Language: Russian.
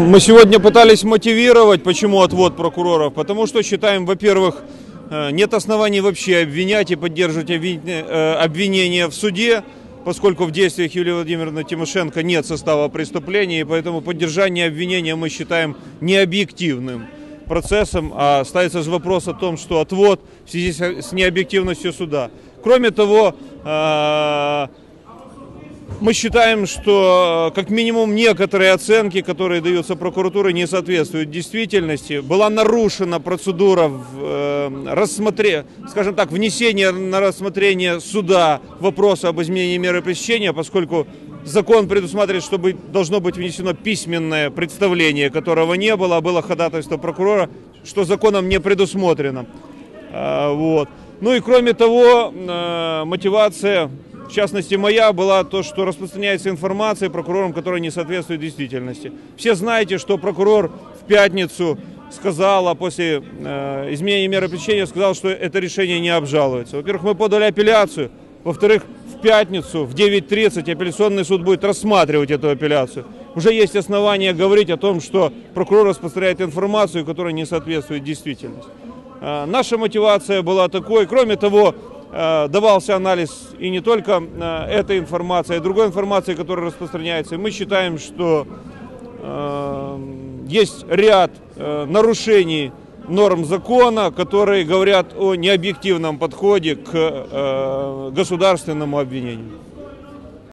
Мы сегодня пытались мотивировать, почему отвод прокуроров. Потому что считаем, во-первых, э, нет оснований вообще обвинять и поддерживать э, обвинения в суде, поскольку в действиях Юлии Владимировны Тимошенко нет состава преступления, и поэтому поддержание обвинения мы считаем необъективным процессом, а ставится же вопрос о том, что отвод в связи с с необъективностью суда. Кроме того, э, мы считаем, что э, как минимум некоторые оценки, которые даются прокуратурой, не соответствуют действительности. Была нарушена процедура в, э, рассмотре, скажем так, внесения на рассмотрение суда вопроса об изменении меры пресечения, поскольку закон предусматривает, что должно быть внесено письменное представление, которого не было, а было ходатайство прокурора, что законом не предусмотрено. А, Вот. Ну и кроме того, э, мотивация, в частности моя, была то, что распространяется информация прокурором, которая не соответствует действительности. Все знаете, что прокурор в пятницу сказала после э, изменения меры пресечения, сказал, что это решение не обжалуется. Во-первых, мы подали апелляцию. Во-вторых, в пятницу в 9.30 апелляционный суд будет рассматривать эту апелляцию. Уже есть основания говорить о том, что прокурор распространяет информацию, которая не соответствует действительности. Э, Наша мотивация была такой. Кроме того, давался анализ и не только э, этой информации, а и другой информации, которая распространяется. И мы считаем, что э, есть ряд э, нарушений норм закона, которые говорят о необъективном подходе к э, государственному обвинению.